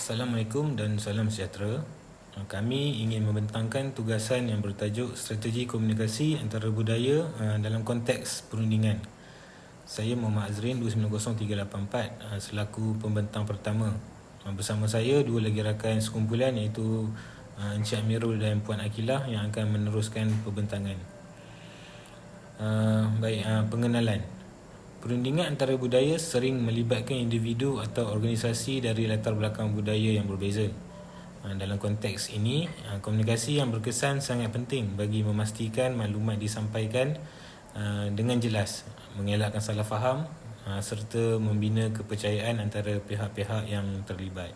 Assalamualaikum dan salam sejahtera. Uh, Kami ingin membentangkan tugasan yang bertajuk Strategi Komunikasi Antara Budaya uh, dalam konteks perundingan. Saya Muhammad Azrin 290384 uh, selaku pembentang pertama. Bersama saya dua lagi rakan sekumpulan iaitu Encik Amirul dan Puan Akilah yang akan meneruskan pembentangan. Baik, pengenalan. Perundingan antara budaya sering melibatkan individu atau organisasi dari latar belakang budaya yang berbeza. Ha, Dalam konteks ini, ha, komunikasi yang berkesan sangat penting bagi memastikan maklumat disampaikan ha, dengan jelas, mengelakkan salah faham ha, serta membina kepercayaan antara pihak-pihak yang terlibat.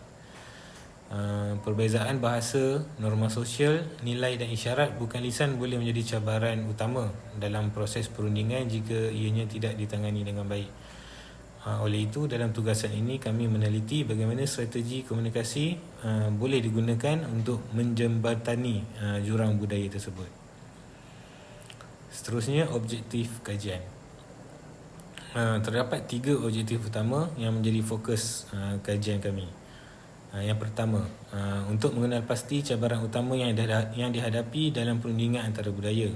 Uh, perbezaan bahasa, norma sosial, nilai dan isyarat bukan lisan boleh menjadi cabaran utama dalam proses perundingan jika ianya tidak ditangani dengan baik. Uh, oleh itu, dalam tugasan ini kami meneliti bagaimana strategi komunikasi uh, boleh digunakan untuk menjembatani uh, jurang budaya tersebut. Seterusnya, objektif kajian. Uh, terdapat tiga objektif utama yang menjadi fokus uh, kajian kami. Uh, yang pertama, uh, untuk mengenal pasti cabaran utama yang dihadapi dalam perundingan antara budaya.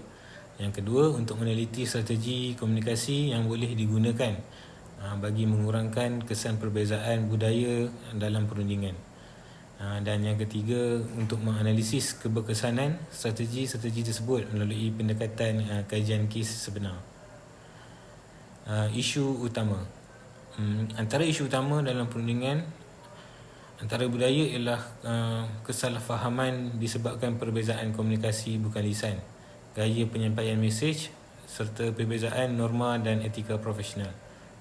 Yang kedua, untuk meneliti strategi komunikasi yang boleh digunakan uh, bagi mengurangkan kesan perbezaan budaya dalam perundingan. Dan yang ketiga, untuk menganalisis keberkesanan strategi-strategi tersebut melalui pendekatan kajian kes sebenar. Isu utama um, Antara isu utama dalam perundingan Antara budaya ialah uh, kesalahfahaman disebabkan perbezaan komunikasi bukan lisan, gaya penyampaian mesej serta perbezaan norma dan etika profesional.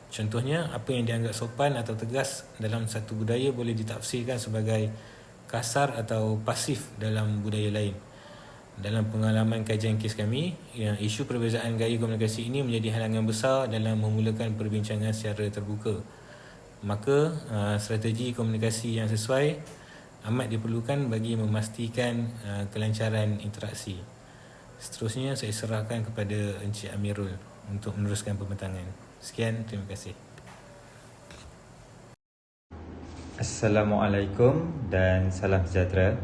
Contohnya, apa yang dianggap sopan atau tegas dalam satu budaya boleh ditafsirkan sebagai kasar atau pasif dalam budaya lain. Dalam pengalaman kajian kes kami, yang isu perbezaan gaya komunikasi ini menjadi halangan besar dalam memulakan perbincangan secara terbuka maka uh, strategi komunikasi yang sesuai amat diperlukan bagi memastikan uh, kelancaran interaksi. Seterusnya saya serahkan kepada Encik Amirul untuk meneruskan pembentangan. Sekian, terima kasih. Assalamualaikum dan salam sejahtera.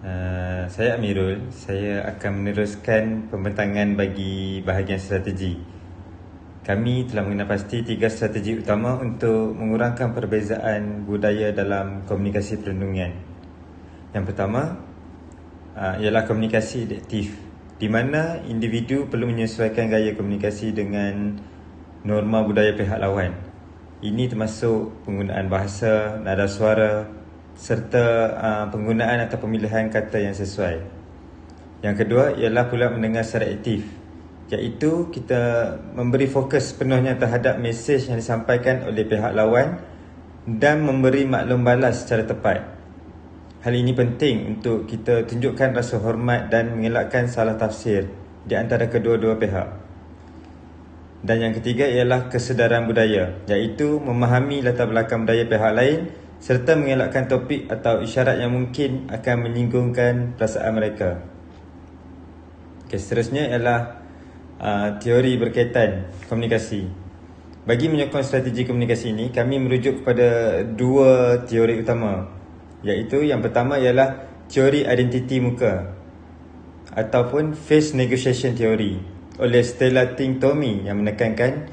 Uh, saya Amirul. Saya akan meneruskan pembentangan bagi bahagian strategi. Kami telah mengenal pasti tiga strategi utama untuk mengurangkan perbezaan budaya dalam komunikasi perundungan. Yang pertama uh, ialah komunikasi adaptif di mana individu perlu menyesuaikan gaya komunikasi dengan norma budaya pihak lawan. Ini termasuk penggunaan bahasa, nada suara serta uh, penggunaan atau pemilihan kata yang sesuai. Yang kedua ialah pula mendengar secara aktif iaitu kita memberi fokus penuhnya terhadap mesej yang disampaikan oleh pihak lawan dan memberi maklum balas secara tepat. Hal ini penting untuk kita tunjukkan rasa hormat dan mengelakkan salah tafsir di antara kedua-dua pihak. Dan yang ketiga ialah kesedaran budaya iaitu memahami latar belakang budaya pihak lain serta mengelakkan topik atau isyarat yang mungkin akan menyinggungkan perasaan mereka. Okay, seterusnya ialah uh, teori berkaitan komunikasi. Bagi menyokong strategi komunikasi ini, kami merujuk kepada dua teori utama. Iaitu yang pertama ialah teori identiti muka ataupun face negotiation theory oleh Stella Ting Tommy yang menekankan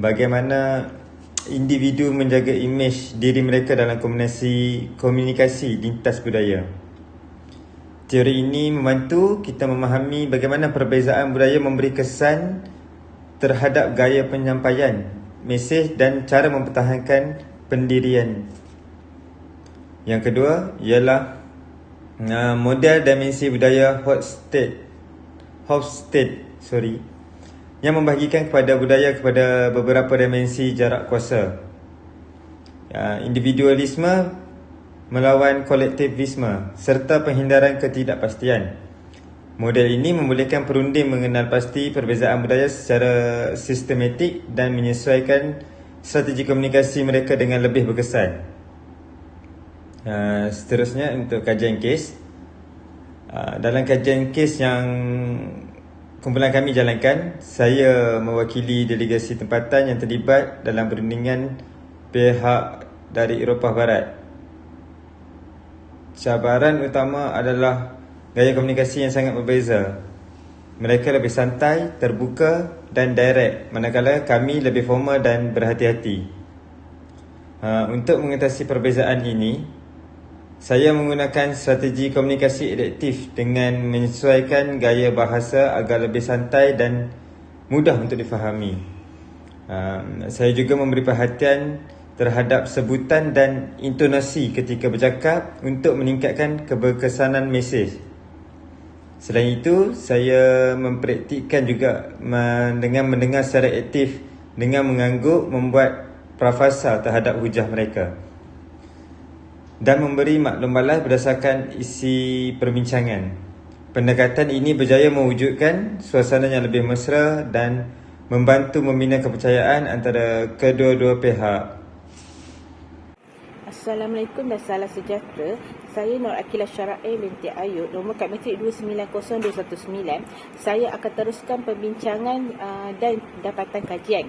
bagaimana individu menjaga imej diri mereka dalam komunikasi komunikasi lintas budaya. Teori ini membantu kita memahami bagaimana perbezaan budaya memberi kesan terhadap gaya penyampaian, mesej dan cara mempertahankan pendirian. Yang kedua ialah uh, model dimensi budaya Hofstede. Hofstede, sorry. Yang membahagikan kepada budaya kepada beberapa dimensi jarak kuasa. Uh, individualisme melawan kolektivisme serta penghindaran ketidakpastian. Model ini membolehkan perunding mengenal pasti perbezaan budaya secara sistematik dan menyesuaikan strategi komunikasi mereka dengan lebih berkesan. Uh, seterusnya untuk kajian kes. Uh, dalam kajian kes yang kumpulan kami jalankan, saya mewakili delegasi tempatan yang terlibat dalam perundingan pihak dari Eropah Barat cabaran utama adalah gaya komunikasi yang sangat berbeza. Mereka lebih santai, terbuka dan direct manakala kami lebih formal dan berhati-hati. Uh, untuk mengatasi perbezaan ini, saya menggunakan strategi komunikasi adaptif dengan menyesuaikan gaya bahasa agar lebih santai dan mudah untuk difahami. Uh, saya juga memberi perhatian terhadap sebutan dan intonasi ketika bercakap untuk meningkatkan keberkesanan mesej. Selain itu, saya mempraktikkan juga dengan mendengar secara aktif dengan mengangguk membuat prafasa terhadap hujah mereka dan memberi maklum balas berdasarkan isi perbincangan. Pendekatan ini berjaya mewujudkan suasana yang lebih mesra dan membantu membina kepercayaan antara kedua-dua pihak. Assalamualaikum dan salam sejahtera. Saya Nur Akilah Syara'e binti Ayub, nombor kad metrik 290219. Saya akan teruskan perbincangan uh, dan dapatan kajian.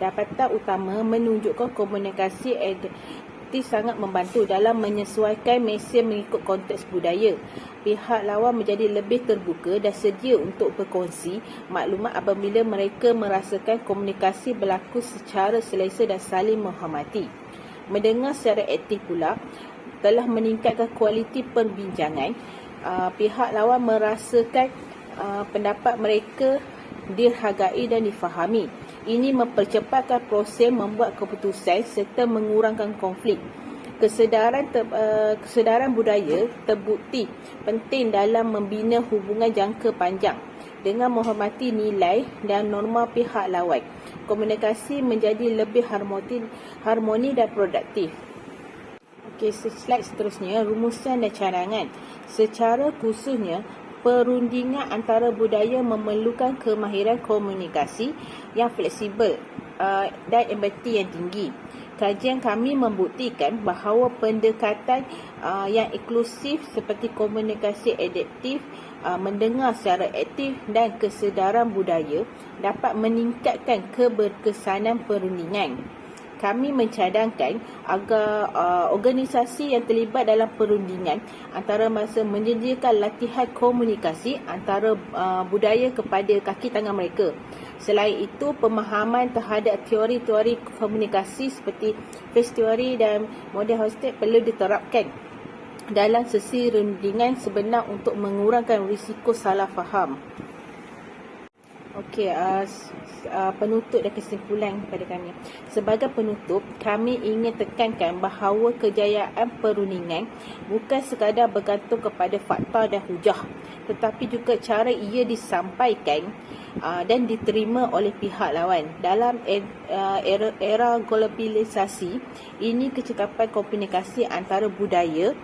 Dapatan utama menunjukkan komunikasi aktif sangat membantu dalam menyesuaikan mesej mengikut konteks budaya. Pihak lawan menjadi lebih terbuka dan sedia untuk berkongsi maklumat apabila mereka merasakan komunikasi berlaku secara selesa dan saling menghormati mendengar secara aktif pula telah meningkatkan kualiti perbincangan. Uh, pihak lawan merasakan uh, pendapat mereka dihargai dan difahami. Ini mempercepatkan proses membuat keputusan serta mengurangkan konflik. Kesedaran ter, uh, kesedaran budaya terbukti penting dalam membina hubungan jangka panjang dengan menghormati nilai dan norma pihak lawan komunikasi menjadi lebih harmoni, harmoni dan produktif. Okey, slide seterusnya, rumusan dan cadangan. Secara khususnya, perundingan antara budaya memerlukan kemahiran komunikasi yang fleksibel uh, dan empati yang tinggi. Kajian kami membuktikan bahawa pendekatan uh, yang inklusif seperti komunikasi adaptif uh, mendengar secara aktif dan kesedaran budaya dapat meningkatkan keberkesanan perundingan. Kami mencadangkan agar uh, organisasi yang terlibat dalam perundingan antara masa menyediakan latihan komunikasi antara uh, budaya kepada kaki tangan mereka. Selain itu, pemahaman terhadap teori-teori komunikasi seperti face theory dan model hosted perlu diterapkan dalam sesi rundingan sebenar untuk mengurangkan risiko salah faham. Okey, uh, uh, penutup dan kesimpulan pada kami. Sebagai penutup, kami ingin tekankan bahawa kejayaan perundingan bukan sekadar bergantung kepada fakta dan hujah, tetapi juga cara ia disampaikan uh, dan diterima oleh pihak lawan. Dalam uh, era, era globalisasi, ini kecekapan komunikasi antara budaya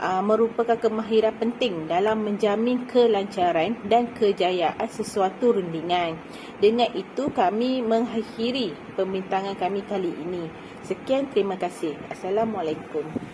uh, merupakan kemahiran penting dalam menjamin kelancaran dan kejayaan sesuatu rundingan. Dengan itu kami mengakhiri pembintangan kami kali ini. Sekian terima kasih. Assalamualaikum.